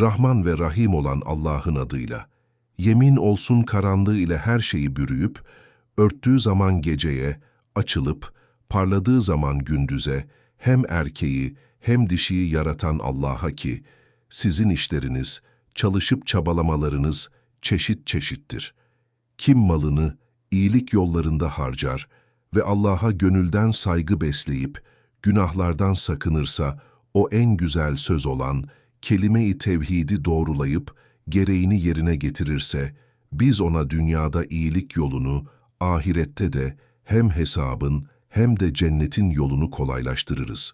Rahman ve Rahim olan Allah'ın adıyla. Yemin olsun karanlığı ile her şeyi bürüyüp, örttüğü zaman geceye, açılıp, parladığı zaman gündüze, hem erkeği hem dişiyi yaratan Allah'a ki, sizin işleriniz, çalışıp çabalamalarınız çeşit çeşittir. Kim malını iyilik yollarında harcar ve Allah'a gönülden saygı besleyip günahlardan sakınırsa o en güzel söz olan kelime-i tevhidi doğrulayıp gereğini yerine getirirse biz ona dünyada iyilik yolunu, ahirette de hem hesabın hem de cennetin yolunu kolaylaştırırız.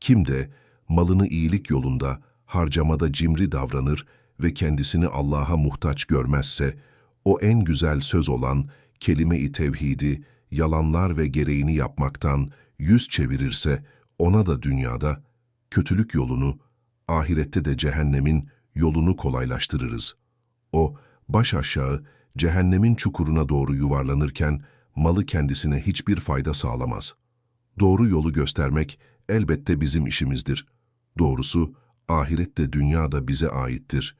Kim de malını iyilik yolunda, harcamada cimri davranır ve kendisini Allah'a muhtaç görmezse, o en güzel söz olan kelime-i tevhidi, yalanlar ve gereğini yapmaktan yüz çevirirse, ona da dünyada kötülük yolunu, ahirette de cehennemin yolunu kolaylaştırırız. O, baş aşağı cehennemin çukuruna doğru yuvarlanırken, malı kendisine hiçbir fayda sağlamaz. Doğru yolu göstermek elbette bizim işimizdir. Doğrusu, ahirette dünya da bize aittir.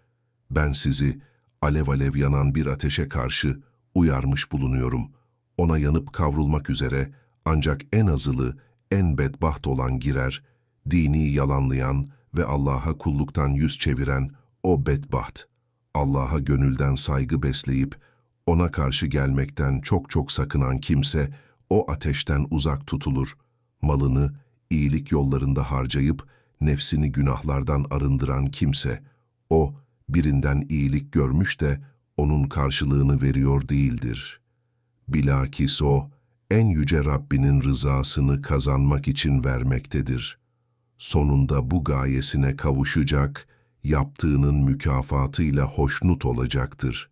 Ben sizi alev alev yanan bir ateşe karşı uyarmış bulunuyorum. Ona yanıp kavrulmak üzere ancak en azılı, en bedbaht olan girer, dini yalanlayan ve Allah'a kulluktan yüz çeviren o bedbaht. Allah'a gönülden saygı besleyip ona karşı gelmekten çok çok sakınan kimse o ateşten uzak tutulur. Malını iyilik yollarında harcayıp nefsini günahlardan arındıran kimse o birinden iyilik görmüş de onun karşılığını veriyor değildir. Bilakis o en yüce Rabbinin rızasını kazanmak için vermektedir. Sonunda bu gayesine kavuşacak, yaptığının mükafatıyla hoşnut olacaktır.